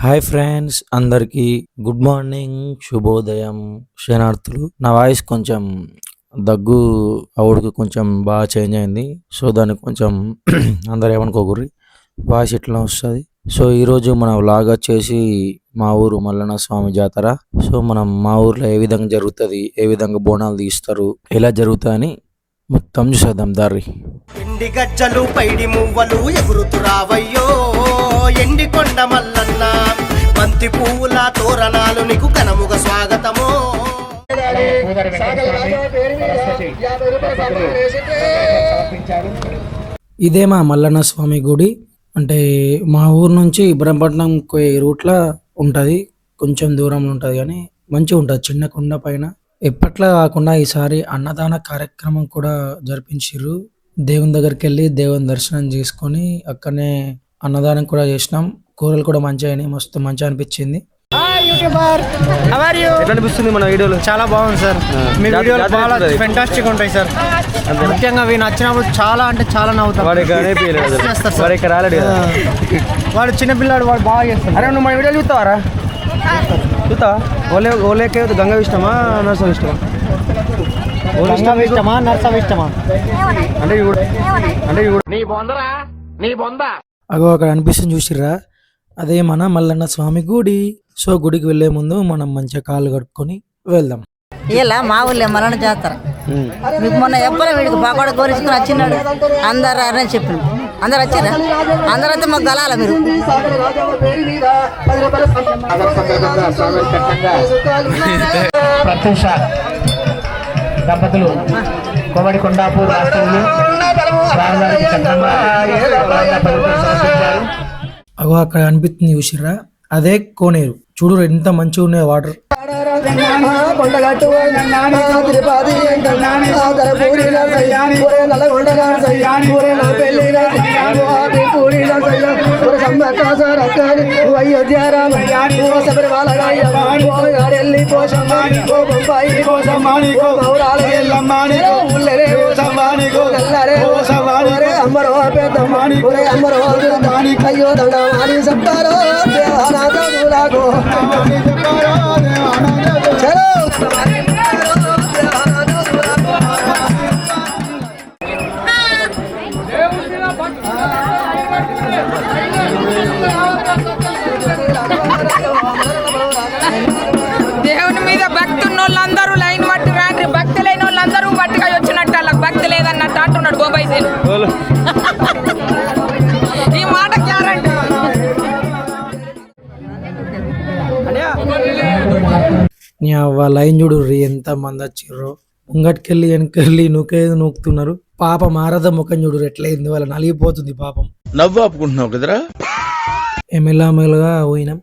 Hi friends అందరికీ good morning శుభోదయం క్షణార్థులు. నా వాయిస్ కొంచెం దగ్గు అవుడికి కొంచెం బాగా చేంజ్ అయింది. సో దానికి కొంచెం అందరు ఏమనుకోకూరి వాయిస్ ఇట్లా వస్తుంది? సో ఈరోజు మన వ్లాగ్ వచ్చేసి మా ఊరు మల్లన్న స్వామి జాతర. సో మనం మా ఊర్లో ఏ విధంగా జరుగుతుంది ఏ విధంగా బోనాలు తీస్తారు ఎలా జరుగుతాయని మొత్తం చూసేద్దాం దారి ఎండి గజ్జలు పైడి మువ్వలు ఎగురుతురావయ్యో ఎండి కొండ మల్ల పువ్వుల తోరణాలు నీకు కనముగ స్వాగతము. ఇదే మా మల్లన్న స్వామి గుడి. అంటే మా ఊరు నుంచి ఇబ్రహంపట్నం పోయే రూట్లో ఉంటుంది. కొంచెం దూరంలో ఉంటుంది కానీ మంచిగా ఉంటుంది. చిన్న కుండ పైన. ఎప్పట్లా కాకుండా ఈసారి అన్నదాన కార్యక్రమం కూడా జరిపించారు దేవుని దగ్గరికి వెళ్ళి దేవుని దర్శనం చేసుకొని అక్కడనే అన్నదానం కూడా చేసినాం. కూరలు కూడా మంచిగా అయినాయి. మస్తు మంచిగా అనిపించింది. ఎట్లా అనిపిస్తుంది మన వీడియోలో? చాలా బాగుంది సార్ మీ వీడియోలు చాలా? ఫెంటాస్టిక్ ఉంటాయి సార్ ముఖ్యంగా అవి నచ్చినప్పుడు చాలా అంటే చాలా నవ్వుతాం వాడు చిన్న పిల్లాడు వాడు బాగా చేస్తాడు. అరే నువ్వు మన వీడియోలు చూస్తావారా? చూస్తావా ఓలే ఓలేకే గంగా ఇష్టమా నర్సం ఇష్టమా? గంగా ఇష్టమా నర్సం ఇష్టమా? అంటే అంటే ఇవి కూడా అగో అక్కడ అనిపిస్తుంది చూసిర్రా. అదే మన మల్లన్న స్వామి గుడి. సో గుడికి వెళ్ళే ముందు మనం మంచిగా కాళ్ళు కడుక్కొని వెళ్దాం. ఇలా మా ఊళ్ళో మరణ జాతర. మీకు మొన్న ఎప్పుడు వీడికి పకోడ కోరించుకుని వచ్చినాడు. అందరు అని చెప్పింది అందరు వచ్చారా? అందరూ అయితే మాకు గలాల మీరు? ప్రత్యూష దంపతులు కొమడి కొండాపూర్ రాష్ట్రంలో స్వామివారికి చంద్రమ్మ అగో అక్కడ అనిపిస్తుంది చూసిర్రా అదే కోనేరు చూడు ఎంత మంచిగా ఉన్నాయి వాటర్ దండమాని చెప్తారో దేవానాథములకు చలో దేవుని మీద భక్తి ఉన్న వాళ్ళందరూ లైన్ పట్టి రాండ్రి. భక్తి లేని వాళ్ళందరూ పట్టుగా వచ్చినట్టు వాళ్ళకి భక్తి లేదన్నట్టు అంటున్నాడు బొంబాయి నీ అవ్వ లైన్ చూడు రీ ఎంత మంది వచ్చిర్రో. ముంగటికెళ్ళి వెనకెళ్ళి నూకేది నూకుతున్నారు. పాప మారద ముఖం చూడు ఎట్లయింది వాళ్ళ నలిగిపోతుంది పాపం. నవ్వు ఆపుకుంటున్నావు కదరా? ఎమెల్లమెల్లగా పోయినాం.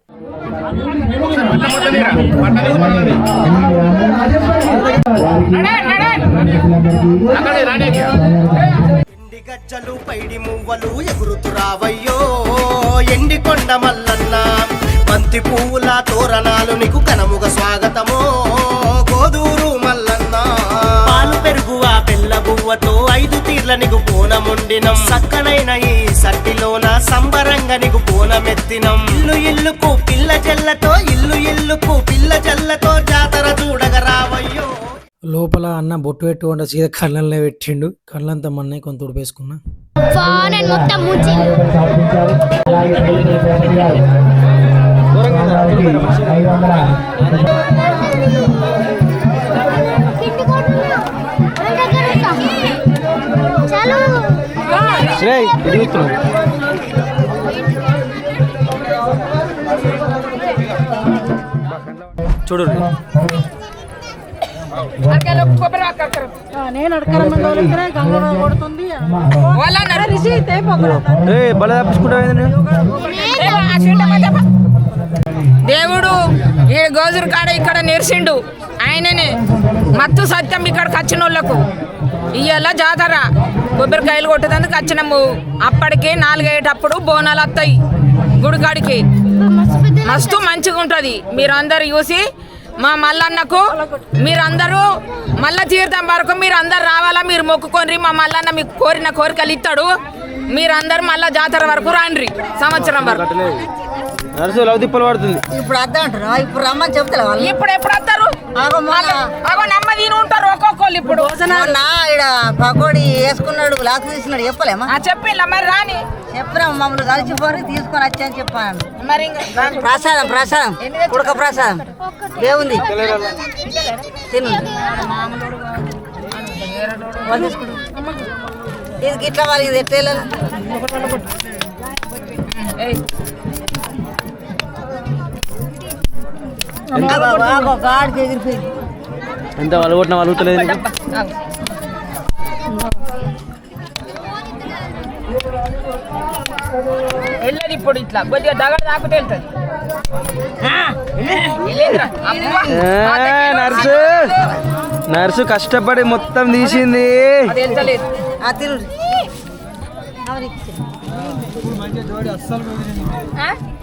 ఎండి గజ్జలు పైడి మువ్వలు ఎగురుతురావయ్యో. ఎండి కొండ మల్లన్న. బంతి పువ్వుల తోరణాలు నీకు కనముగ స్వాగతమో. గోదూరు మల్లన్న. పాలు పెరుగు ఆ బెల్ల బువ్వతో ఐదు తీర్ల నీకు పూనముండినం సక్కనైన ఈ సట్టిలోన సంబరంగా నీకు పూనమెత్తినం ఇల్లు ఇల్లుకు పిల్ల జల్లతో ఇల్లు ఇల్లుకు పిల్ల జల్లతో జాతర చూడగ రావయ్యో. లోపల అన్న బొట్టు పెట్టుకుంటే సీదా కళ్ళల్లో పెట్టిండు. కళ్ళంతా మన్నయ్య కొంత ఉడిపేసుకున్నా. నేను మొత్తం స్వామివారికి ఐదు వందల చాలు శ్రేయ్ ఇది చూస్తున్నావు చూడు ఏ బల తప్పించుకుంటావు దేవుడు ఈ గోజురు కాడ ఇక్కడ నేర్చిండు ఆయననే. మత్తు సత్యం ఇక్కడికి వచ్చిన వాళ్ళకు ఇయ్యాల జాతర. కొబ్బరికాయలు కొట్టేందుకు వచ్చినాము. అప్పటికి నాలుగయ్యేటప్పుడు బోనాలు వస్తాయి గుడికాడికి మస్తు మంచిగా ఉంటుంది. మీరందరూ చూసి మా మల్లన్నకు మీరందరూ మల్ల తీర్థం వరకు మీరు అందరు రావాలా? మీరు మొక్కుకొని మా మల్లన్న మీకు కోరిన కోరికలు ఇస్తాడు. మీరందరూ మళ్ళా జాతర వరకు రాండ్రి. సంవత్సరం వరకు. నర్సు లవ్ తిప్పలు పడుతుంది. ఇప్పుడు అర్థం అంటారు? ఇప్పుడు రమ్మని చెప్తారు వాళ్ళు. ఇప్పుడు ఎప్పుడు వస్తారు అగో నమ్మ తిని ఉంటారు ఒక్కొక్కళ్ళు ఇప్పుడు. మొన్న ఈడ పకోడి వేసుకున్నాడు గ్లాస్ తీసినాడు చెప్పలేమా ఆ చెప్పిల్ల మరి రాని. చెప్పినా మమ్మల్ని కలిసిపోయి తీసుకొని వచ్చాను చెప్పాను. మరి ప్రసాదం ప్రసాదం ఉడక ప్రసాదం. ఏముంది తిను. ఇది గిట్ల మరి ఇది ఎంత? నీకు? ఆగు. వెళ్ళదు ఇప్పుడు ఇట్లా. కొద్దిగా దగ్గర దాకుతే వెళ్తుంది. నర్సు. నర్సు కష్టపడి మొత్తం తీసింది. అసలు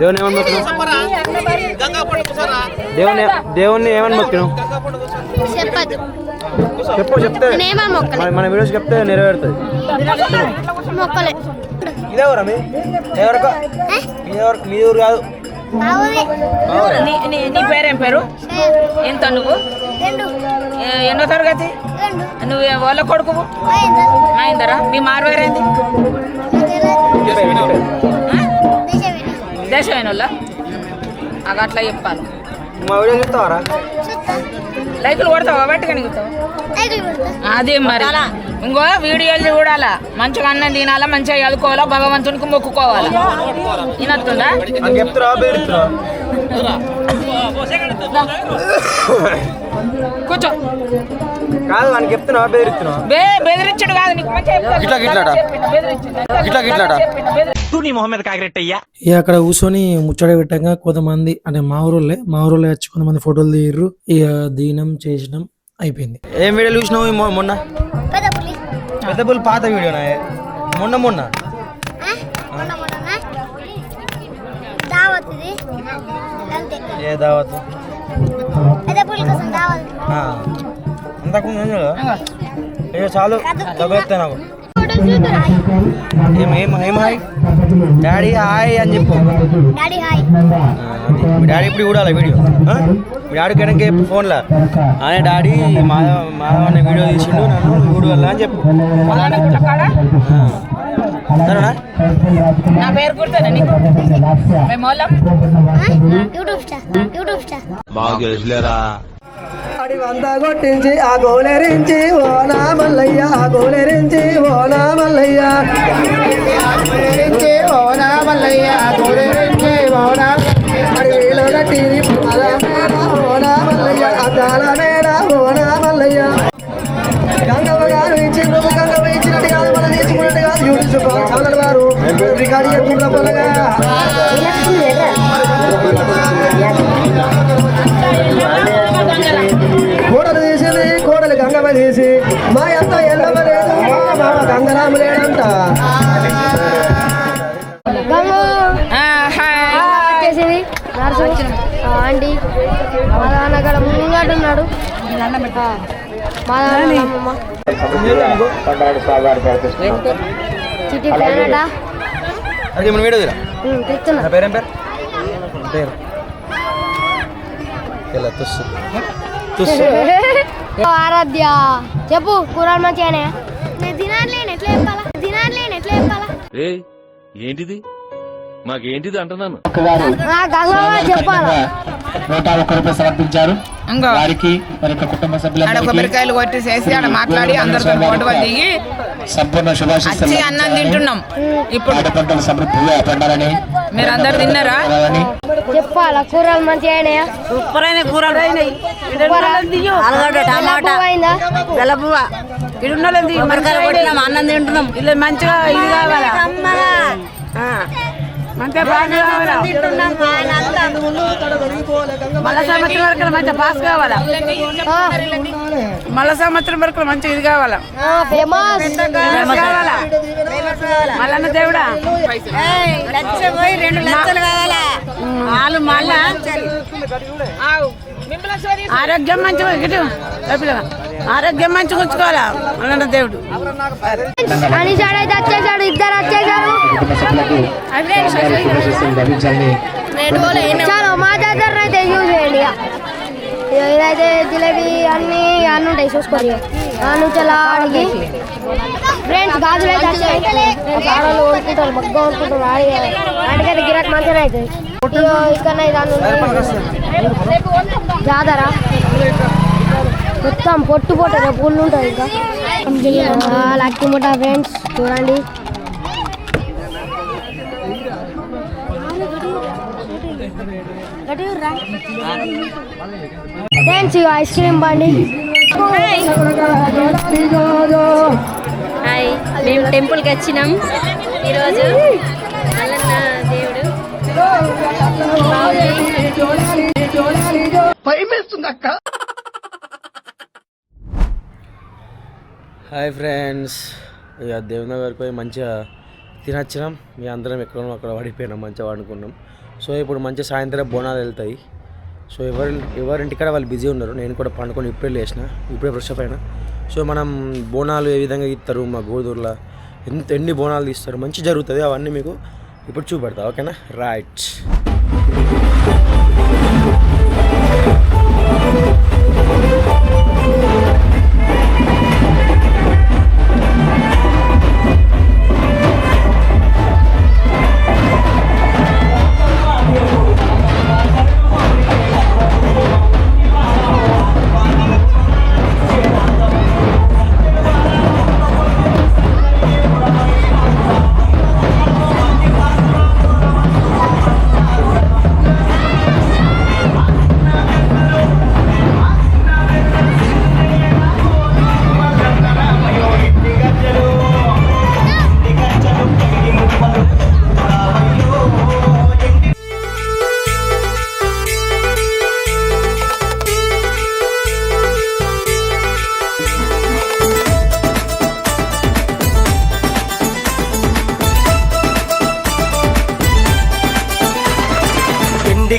దేవుని ఏమని మొక్కినావు? దేవుని దేవుణ్ణి ఏమని మొక్కినావు? చెప్పు చెప్తే. నేనేమో మొక్కలే? మన వీడియోస్ చెప్తే నెరవేరుతుంది మొక్కలే. ఇదేవరా మీ? ఎవరికో మీ ఎవరు మీ ఊరు కాదు. నీ పేరేం పేరు? ఎంత నువ్వు? ఎన్నో తరగతి? నువ్వు వాళ్ళ కొడుకు మహేందరా. మీ మార్వేరేంది దేశమైన వాళ్ళ అగ అట్లా చెప్పాలి. మా వీడియో చెప్తావారా లైకులు కొడతావా? కొడతా. అదే మరి. ఇంకో వీడియోలు చూడాలా? మంచిగా అన్నం తినాలా? మంచిగా చదువుకోవాలా? భగవంతునికి మొక్కుకోవాలా? పేరుతురా కూర్చో. కాదు మనకి చెప్తున్నా పేరుతున్నా బే బెదిరించడు కాదు నీకు మంచిగా గిట్లాట. చెప్పిండు, ఇక అక్కడ కూర్చొని ముచ్చట పెట్టంగా కొంతమంది అంటే మా ఊరోళ్ళే మా ఊరోళ్ళే వచ్చి కొంతమంది ఫోటోలు తీయర్రు. ఇక దీనం చేసినాం అయిపోయింది. ఏం వీడియో చూసినావు మొన్న? పెద్ద పులి. పెద్ద పుల్ పాత వీడియోనా? మొన్న మొన్న? ఏ దావత్? చాలు దెబ్బ నాకు. డాడీ హాయ్ అని చెప్పు. డాడీ. మీ ఇప్పుడు చూడాలి వీడియో? మీ డాడీ కనుక ఫోన్లో. అనే డాడీ మాధవ్ మాధవ్ అనే వీడియో తీసిండు నన్ను చూడాలి అని చెప్పు. సరేనా? నా పేరు గుర్తుందా నీకు? మేము వాళ్ళం? YouTube star. YouTube star. అడి వంద కొట్టించి ఆ గోలెరించి ఓనా మల్లయ్య ఆ గోలెరించి ఓనా మల్లయ్య ఓనా మల్లయ్య. గోలెరించి ఓనా అడి వీళ్ళు కట్టి మేడ ఓనా మల్లయ్య అద్దాల మేడ ఓనా మల్లయ్య. గంగవ్వ గారు ఇచ్చిండ్రు గంగవ్వ ఇచ్చినట్టు కాదు మనం తీసుకున్నట్టు కాదు యూట్యూబ్ ఛానల్ వారు. రికార్డు చేసుకుంటా పొలగా గంగమ్మ తీసి మా ఎంత ఎల్లమ్మ లేదు మా మామ గంగరామ లేడంట. వచ్చేసింది. ఆంటీ మా నాన్న అక్కడ ముంగడున్నాడు మా నాన్న అమ్మమ్మ చిట్టి కెనడా అది మన వీడియో తీరా? తెస్తున్నా నా పేరేం పేరు? పేరు. ఇలా తుస్సు. తుస్సు. ఆరాధ్య చెప్పు కూరలు మంచిగానే నేను తినాలేను ఎట్లా చెప్పాలా? తినాలేను ఎట్లా చెప్పాలా? ఏ ఏంటిది? మాకేంటిది అంటున్నాను? చెప్పాలా? నూట ఒక్క రూపాయలు సమర్పించారు. వారికి మరి యొక్క కుటుంబ కొబ్బరికాయలు కొట్టేసేసి ఆడ మాట్లాడి అందరితో ఫోటో దిగి సంపూర్ణ శుభాశిస్తులు అన్నం తింటున్నాం. ఇప్పుడు పాడి పంటలు సమృద్ధిగా పండాలని మీరు అందరు తిన్నారా? చెప్పాలా? కూరలు మంచిగానే సూపర్ అయిన కూరలు. ఆలుగడ్డ టమాటా కొట్టినాం అన్నం తింటున్నాం. మంచిగా ఇది కావాలా? బాగా కావాలా? మళ్ళా సంవత్సరం వరకు మంచి పాస్ కావాలా? మళ్ళా సంవత్సరం వరకు మంచి ఇది కావాలా? ఫేమస్ కావాలా? మళ్ళన్న దేవుడా? లక్ష పోయి రెండు లక్షలు కావాలా? వాళ్ళు మళ్ళా ఆరోగ్యం మంచిగా ఇటు. ఆరోగ్యం మంచిగా ఉంచుకోవాలా? మల్లన్న దేవుడు. అని అయితే వచ్చేసాడు ఇద్దరు చాలు మా జాతర అయితే యూజ్ చేయండి ఇదైతే జిలేబీ అన్ని అన్ని ఉంటాయి నుంచి అలా ఆడికి. ఫ్రెండ్స్ గాజులు ఆడవాళ్ళు మగ్గ గిరాక్ మంచిగా అవుతుంది ఇక్కడ. జాతర మొత్తం పొట్టు పొట్టు రేపు ఉంటుంది ఇంకా. లక్కీ ముఠా ఫ్రెండ్స్ చూడండి. ఫ్రెండ్స్ ఐస్ క్రీమ్ బండి. మేము టెంపుల్కి వచ్చినాం. ఈరోజు మల్లన్న దేవుడు. Hi friends. ఇక దేవుని దగ్గరికి పోయి మంచిగా తినచ్చినాం. మీ అందరం ఎక్కడ ఉన్నాం అక్కడ పడిపోయినాం మంచిగా వండుకున్నాం. సో ఇప్పుడు మంచిగా సాయంత్రం బోనాలు వెళ్తాయి. సో ఎవరి ఎవరింటికాడ వాళ్ళు బిజీ ఉన్నారు నేను కూడా పండుకొని ఇప్పుడే లేచిన ఇప్పుడే ఫ్రెష్అప్ అయినా. సో మనం బోనాలు ఏ విధంగా ఇస్తారు మా గోదూరులో ఎంత ఎన్ని బోనాలు తీస్తారు? మంచి జరుగుతుంది అవన్నీ మీకు ఇప్పుడు చూపెడతా ఓకేనా? రైట్.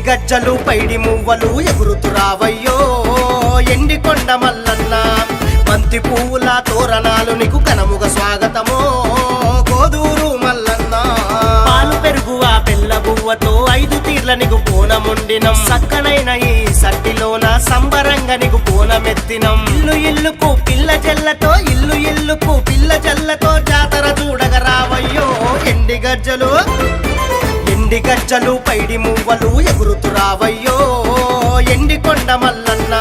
గజ్జలు పైడి మువ్వలు ఎగురుతు రావయ్యో. ఎండి కొండ మల్లన్న బంతి పువ్వుల తోరణాలు నీకు కనముగ స్వాగతమో. కోదూరు మల్లన్న. పాలు పెరుగు ఆ పిల్ల బువ్వతో ఐదు తీర్ల నీకు పూనముండినం సక్కనైన ఈ సట్టిలోన సంబరంగా నీకు పూనమెత్తినం ఇల్లు ఇల్లుకు పిల్ల చెల్లతో ఇల్లు ఇల్లుకు పిల్ల చెల్లతో జాతర చూడగ రావయ్యో. ఎండి గజ్జలు ఎండి గజ్జలు పైడి మువ్వలు ఎగురుతు రావయ్యో ఎండి కొండ మల్లన్న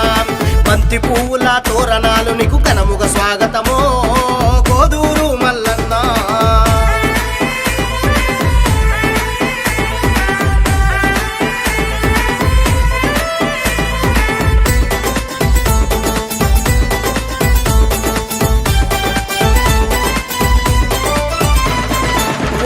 బంతి పువ్వుల తోరణాలు నీకు కనముగ స్వాగతమో? కోదూరు మల్లన్న.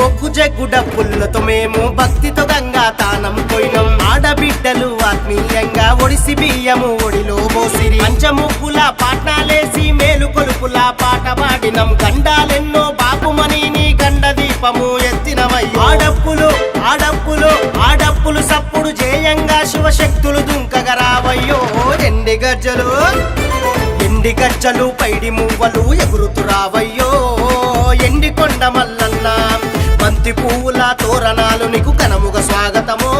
ఒగ్గు జగ్గు డప్పులతో మేము భక్తితో గంగా తానం పోయినం ఆడబిడ్డలు ఆత్మీయంగా ఒడిసి బియ్యము ఒడిలో పోసిరి పంచముప్పుల పాట్నాలేసి మేలు కొలుపుల పాట పాడినం. గండాలెన్నో బాపుమని నీ గండ దీపము ఎత్తినమై ఆడప్పులు ఆడప్పులు ఆడప్పులు సప్పుడు జేయంగా శివశక్తులు దుంకగ రావయ్యో. ఎండి గజ్జలు ఎండి గజ్జలు పైడి మువ్వలు ఎగురుతు రావయ్యో. ఎండి కొండ మల్లన్నా బంతి పువ్వుల తోరణాలు నీకు కనముగ స్వాగతమో.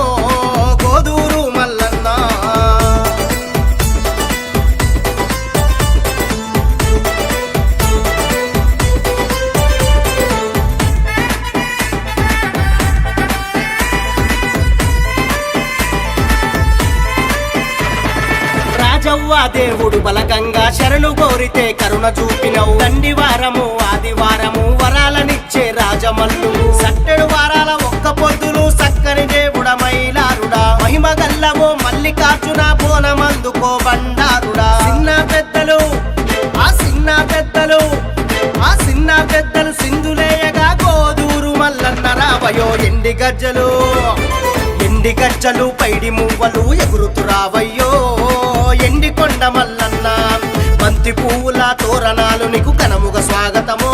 రాజవ్వ దేవుడు బలగంగా శరణు కోరితే కరుణ చూపినవు. దండివారము ఆదివారము వరాలనిచ్చే రాజమల్లు. సట్టెడు వారాల ఒక్క పొద్దులు సక్కని దేవుడ మైలారుడా. మహిమ గల్లవో మల్లికార్జున బోనమందుకో బండారుడా చిన్న పెద్దలు ఆ చిన్న పెద్దలు ఆ చిన్న పెద్దలు సింధులేయగా గోదూరు మల్లన్న రావయో ఎండి గజ్జలు. ఎండి గజ్జలు పైడి మువ్వలు ఎగురుతురావయ్యో ఎండి కొండ మల్లన్న. బంతి పువ్వుల తోరణాలు నీకు కనముగ స్వాగతమో.